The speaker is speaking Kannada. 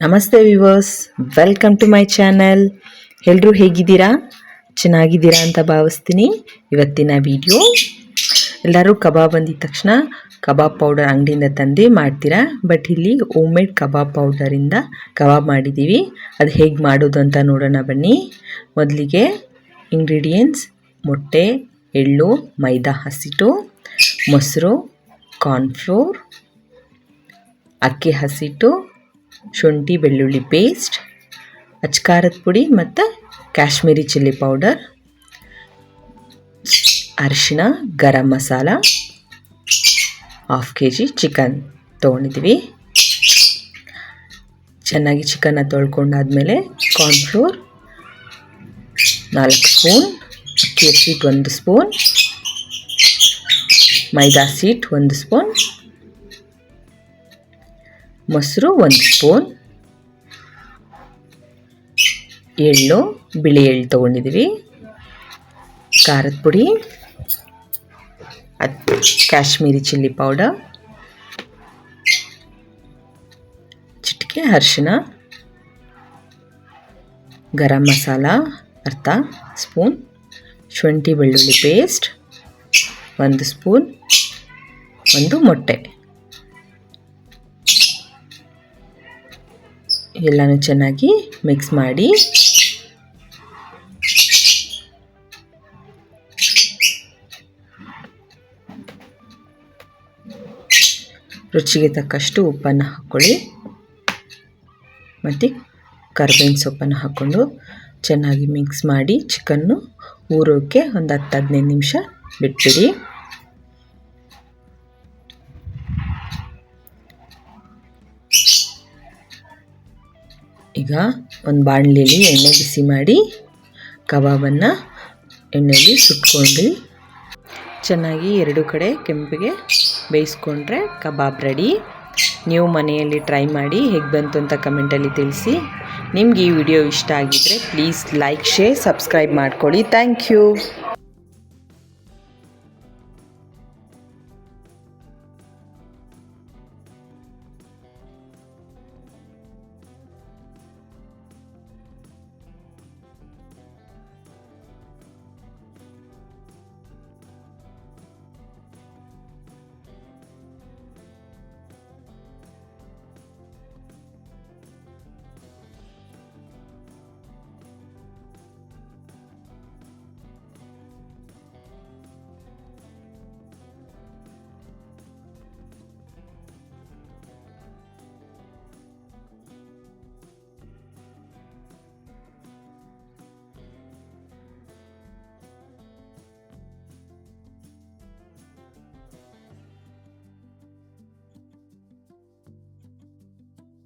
ನಮಸ್ತೆ viewers welcome to my channel ಎಲ್ಲರೂ ಹೇಗಿದ್ದೀರಾ? ಚೆನ್ನಾಗಿದ್ದೀರಾ ಅಂತ ಭಾವಿಸ್ತೀನಿ. ಇವತ್ತಿನ ವಿಡಿಯೋ ಎಲ್ಲರೂ ಕಬಾಬ್ ಬಂದಿದ್ದ ತಕ್ಷಣ ಕಬಾಬ್ ಪೌಡರ್ ಅಂಗಡಿಯಿಂದ ತಂದು ಮಾಡ್ತೀರಾ? ಬಟ್ ಇಲ್ಲಿ ಹೋಮ್ ಮೇಡ್ ಕಬಾಬ್ ಪೌಡರಿಂದ ಕಬಾಬ್ ಮಾಡಿದ್ದೀವಿ. ಅದು ಹೇಗೆ ಮಾಡೋದು ಅಂತ ನೋಡೋಣ ಬನ್ನಿ. ಮೊದಲಿಗೆ ಇಂಗ್ರೀಡಿಯೆಂಟ್ಸ್ ಮೊಟ್ಟೆ, ಎಳ್ಳು, ಮೈದಾ ಹಸಿಟ್ಟು, ಮೊಸರು ಕಾರ್ನ್ಫ್ಲೋರ್ ಅಕ್ಕಿ ಹಸಿಟ್ಟು ಶುಂಠಿ, ಬೆಳ್ಳುಳ್ಳಿ ಪೇಸ್ಟ್ ಅಚ್ಕಾರದ ಪುಡಿ ಮತ್ತು ಕಾಶ್ಮೀರಿ ಚಿಲ್ಲಿ ಪೌಡರ್ ಅರಿಶಿಣ, garam masala half K G chicken ತೊಗೊಂಡಿದ್ವಿ. ಚೆನ್ನಾಗಿ ಚಿಕನ್ನ ತೊಳ್ಕೊಂಡಾದಮೇಲೆ ಕಾರ್ನ್ಫ್ಲೋರ್ ನಾಲ್ಕು ಸ್ಪೂನ್ ಅಕ್ಕಿ ಹಸಿಟ್ಟು ಒಂದು ಸ್ಪೂನ್ ಮೈದಾ ಸೀಟ್ ಒಂದು ಸ್ಪೂನ್ ಮೊಸರು ಒಂದು ಸ್ಪೂನ್. ಎಳ್ಳು, ಬಿಳಿ ಎಳ್ಳು ತೊಗೊಂಡಿದ್ದೀವಿ. ಖಾರದ ಪುಡಿ. ಅದು ಕಾಶ್ಮೀರಿ ಚಿಲ್ಲಿ ಪೌಡರ್. ಚಿಟಿಕೆ, ಅರಿಶಿನ. ಗರಂ ಮಸಾಲ, ಅರ್ಧ ಸ್ಪೂನ್. ಶುಂಠಿ, ಬೆಳ್ಳುಳ್ಳಿ ಪೇಸ್ಟ್. ಒಂದು ಸ್ಪೂನ್. ಒಂದು ಮೊಟ್ಟೆ. ಎಲ್ಲನೂ ಚೆನ್ನಾಗಿ ಮಿಕ್ಸ್ ಮಾಡಿ. ರುಚಿಗೆ ತಕ್ಕಷ್ಟು ಉಪ್ಪನ್ನು ಹಾಕ್ಕೊಳ್ಳಿ ಮತ್ತು ಕರ್ಬೇವಿನ ಸೊಪ್ಪನ್ನು ಹಾಕ್ಕೊಂಡು ಚೆನ್ನಾಗಿ ಮಿಕ್ಸ್ ಮಾಡಿ ಚಿಕನ್ನು ಊರೋಕ್ಕೆ ಒಂದು ಹತ್ತು ಹದಿನೈದು ನಿಮಿಷ ಬಿಟ್ಬಿಡಿ. ಈಗ ಒಂದು ಬಾಣಲಿಲಿ ಎಣ್ಣೆ ಬಿಸಿ ಮಾಡಿ ಕಬಾಬನ್ನು ಎಣ್ಣೆಯಲ್ಲಿ ಸುಟ್ಕೊಂಡು ಚೆನ್ನಾಗಿ ಎರಡು ಕಡೆ ಕೆಂಪಿಗೆ ಬೇಯಿಸ್ಕೊಂಡ್ರೆ ಕಬಾಬ್ ರೆಡಿ. ನೀವು ಮನೆಯಲ್ಲಿ ಟ್ರೈ ಮಾಡಿ ಹೇಗೆ ಬಂತು ಅಂತ ಕಮೆಂಟಲ್ಲಿ ತಿಳಿಸಿ. ನಿಮ್ಗೆ ಈ ವಿಡಿಯೋ ಇಷ್ಟ ಆಗಿದ್ದರೆ ಪ್ಲೀಸ್ ಲೈಕ್, ಶೇರ್, ಸಬ್ಸ್ಕ್ರೈಬ್ ಮಾಡ್ಕೊಳ್ಳಿ. Thank you.